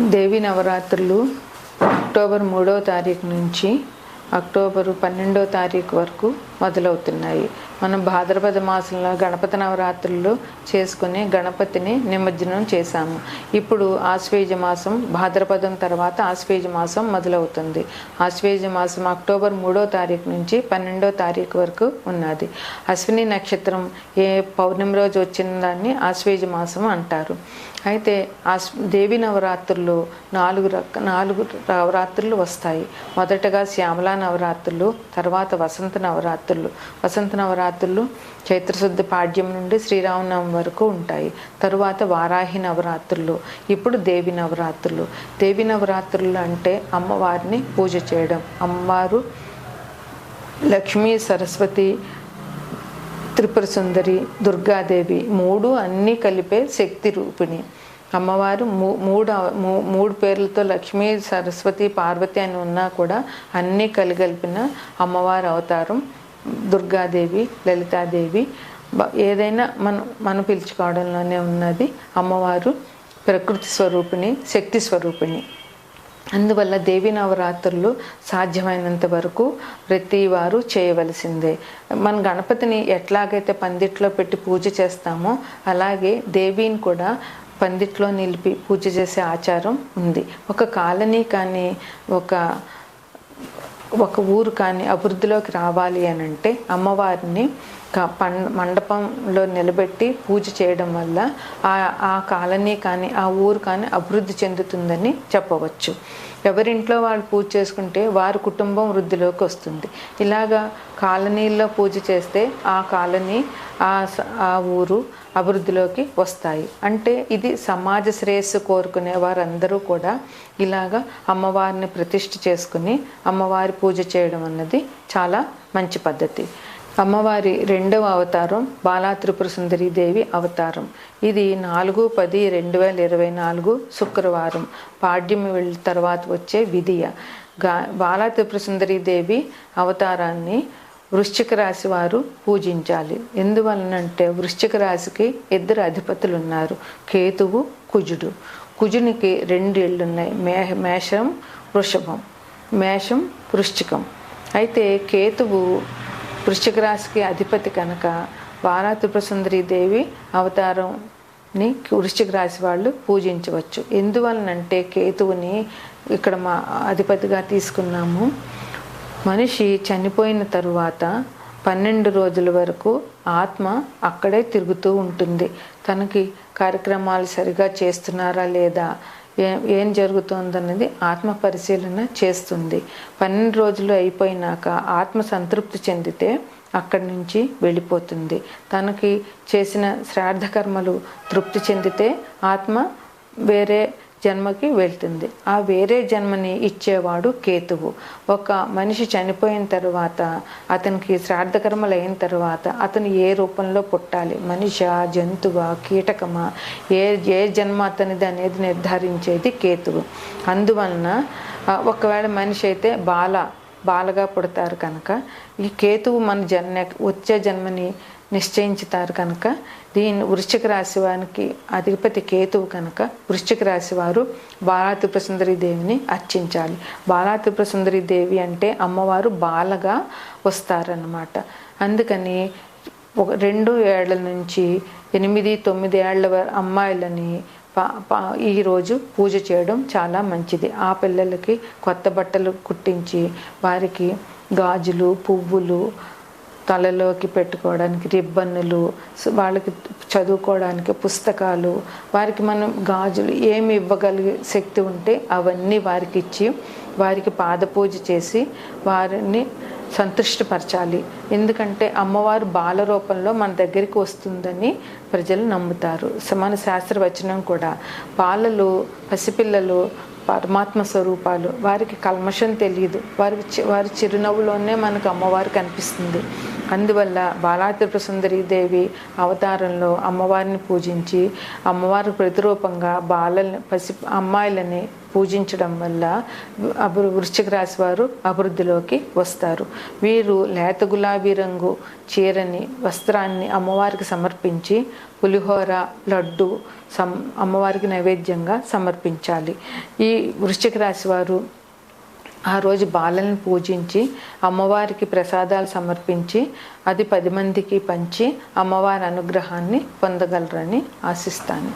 దేవి నవరాత్రులు అక్టోబర్ మూడో తారీఖు నుంచి అక్టోబర్ పన్నెండో తారీఖు వరకు మొదలవుతున్నాయి. మనం భాద్రపద మాసంలో గణపతి నవరాత్రులు చేసుకుని గణపతిని నిమజ్జనం చేశాము. ఇప్పుడు ఆశ్వేజ మాసం భాద్రపదం తర్వాత ఆశ్వేజ మాసం మొదలవుతుంది. ఆశ్వేజ మాసం అక్టోబర్ మూడో తారీఖు నుంచి పన్నెండో తారీఖు వరకు ఉన్నది. అశ్విని నక్షత్రం ఏ పౌర్ణమి రోజు వచ్చిన దాన్ని ఆశ్వేజ మాసం అంటారు. అయితే ఆశ్ దేవి నవరాత్రులు నాలుగు రక నాలుగు నవరాత్రులు వస్తాయి. మొదటగా శ్యామల నవరాత్రులు తర్వాత వసంత నవరాత్రులు. వసంత నవరాత్రులు చైత్రశుద్ధ పాడ్యం నుండి శ్రీరామనవమి వరకు ఉంటాయి. తరువాత వారాహి నవరాత్రులు ఇప్పుడు దేవి నవరాత్రులు. దేవి నవరాత్రులు అంటే అమ్మవారిని పూజ చేయడం. అమ్మవారు లక్ష్మీ సరస్వతి త్రిపుర సుందరి దుర్గాదేవి మూడు అన్నీ కలిపే శక్తి రూపిణి. అమ్మవారు మూ మూడు మూ- మూడు పేర్లతో లక్ష్మీ సరస్వతి పార్వతి అని ఉన్నా కూడా అన్నీ కలిగలిపిన అమ్మవారి అవతారం దుర్గాదేవి లలితాదేవి ఏదైనా మనం మనం పిలుచుకోవడంలోనే ఉన్నది. అమ్మవారు ప్రకృతి స్వరూపిణి శక్తి స్వరూపిణి. అందువల్ల దేవి నవరాత్రులు సాధ్యమైనంత వరకు ప్రతి వారు చేయవలసిందే. మన గణపతిని ఎట్లాగైతే పందిట్లో పెట్టి పూజ చేస్తామో అలాగే దేవిని కూడా పందిట్లో నిలిపి పూజ చేసే ఆచారం ఉంది. ఒక కాలనీ కానీ ఒక ఒక ఊరు కానీ అభివృద్ధిలోకి రావాలి అని అంటే అమ్మవారిని మండపంలో నిలబెట్టి పూజ చేయడం వల్ల ఆ ఆ కాలనీ కానీ ఆ ఊరు కానీ అభివృద్ధి చెందుతుందని చెప్పవచ్చు. ఎవరింట్లో వాళ్ళు పూజ చేసుకుంటే వారి కుటుంబం వృద్ధిలోకి వస్తుంది. ఇలాగా కాలనీల్లో పూజ చేస్తే ఆ కాలనీ ఆ స- ఆ ఊరు అభివృద్ధిలోకి వస్తాయి. అంటే ఇది సమాజ శ్రేయస్సు కోరుకునే వారందరూ కూడా ఇలాగా అమ్మవారిని ప్రతిష్ఠ చేసుకుని అమ్మవారి పూజ చేయడం అన్నది చాలా మంచి పద్ధతి. అమ్మవారి రెండవ అవతారం బాలా త్రిపుర సుందరి దేవి అవతారం. ఇది నాలుగు పది రెండు వేల ఇరవై నాలుగు శుక్రవారం. పాడ్యం వెళ్ళిన తర్వాత వచ్చే విధియ. గా బాలా త్రిపుర దేవి అవతారాన్ని వృశ్చిక రాశి వారు పూజించాలి. ఎందువలనంటే వృశ్చిక రాశికి ఇద్దరు అధిపతులు ఉన్నారు కేతువు కుజుడు. కుజునికి రెండు ఇళ్ళు ఉన్నాయి మే మేషం వృషభం. మేషం వృశ్చికం. అయితే కేతువు వృశ్చిక రాశికి అధిపతి కనుక వారాత్రిపురసుందరి దేవి అవతారంని వృశ్చిక రాశి వాళ్ళు పూజించవచ్చు. ఎందువలనంటే కేతువుని ఇక్కడ మా అధిపతిగా తీసుకున్నాము. మనిషి చనిపోయిన తరువాత పన్నెండు రోజుల వరకు ఆత్మ అక్కడే తిరుగుతూ ఉంటుంది. తనకి కార్యక్రమాలు సరిగా చేస్తున్నారా లేదా? ఏ ఏం జరుగుతుందన్నది ఆత్మ పరిశీలన చేస్తుంది. పన్నెండు రోజులు అయిపోయినాక ఆత్మ సంతృప్తి చెందితే అక్కడి నుంచి వెళ్ళిపోతుంది. తనకి చేసిన శ్రాద్ధ కర్మలు తృప్తి చెందితే ఆత్మ వేరే జన్మకి వెళ్తుంది. ఆ వేరే జన్మని ఇచ్చేవాడు కేతువు. ఒక మనిషి చనిపోయిన తర్వాత అతనికి శ్రాద్ధకర్మలు అయిన తర్వాత అతను ఏ రూపంలో పుట్టాలి? మనిష జంతువా కీటకమా? ఏ ఏ జన్మ అతనిది అనేది నిర్ధారించేది కేతువు. అందువలన ఒకవేళ మనిషి అయితే బాల బాలగా పుడతారు కనుక ఈ కేతువు మన జన్మ వచ్చే జన్మని నిశ్చయించుతారు కనుక. దీని వృశ్చిక రాశి వారికి అధిపతి కేతువు కనుక. వృశ్చిక రాశి వారు బాలాత్రిపురసుందరి దేవిని అర్చించాలి. బాలాత్రిపురసుందరి దేవి అంటే అమ్మవారు బాలగా వస్తారన్నమాట. అందుకని ఒక రెండు ఏళ్ళ నుంచి ఎనిమిది తొమ్మిది ఏళ్ళ అమ్మాయిలని పా పా ఈరోజు పూజ చేయడం చాలా మంచిది. ఆ పిల్లలకి కొత్త బట్టలు కుట్టించి వారికి గాజులు పువ్వులు తలలోకి పెట్టుకోవడానికి రిబ్బన్నులు వాళ్ళకి చదువుకోవడానికి పుస్తకాలు వారికి మనం గాజులు ఏమి ఇవ్వగలిగే శక్తి ఉంటే అవన్నీ వారికి ఇచ్చి వారికి పాదపూజ చేసి వారిని సంతృష్టిపరచాలి. ఎందుకంటే అమ్మవారు బాల రూపంలో మన దగ్గరికి వస్తుందని ప్రజలు నమ్ముతారు. స- మన శాస్త్రవచనం కూడా. బాలలు పసిపిల్లలు పరమాత్మ స్వరూపాలు. వారికి కల్మషం తెలియదు వారికి చి- వారి చిరునవ్వులోనే మనకు అమ్మవారు కనిపిస్తుంది. అందువల్ల బాలాత్రిపుర దేవి అవతారంలో అమ్మవారిని పూజించి అమ్మవారి ప్రతిరూపంగా బాలల్ని పసి అమ్మాయిలని పూజించడం వల్ల అభి వృశ్చిక రాశి వారు అభివృద్ధిలోకి వస్తారు. వీరు లేత గులాబీ రంగు చీరని వస్త్రాన్ని అమ్మవారికి సమర్పించి పులిహోర లడ్డు సం అమ్మవారికి నైవేద్యంగా సమర్పించాలి. ఈ వృశ్చిక రాశి వారు ఆ రోజు బాలలను పూజించి అమ్మవారికి ప్రసాదాలు సమర్పించి అది పది మందికి పంచి అమ్మవారి అనుగ్రహాన్ని పొందగలరని ఆశిస్తాను.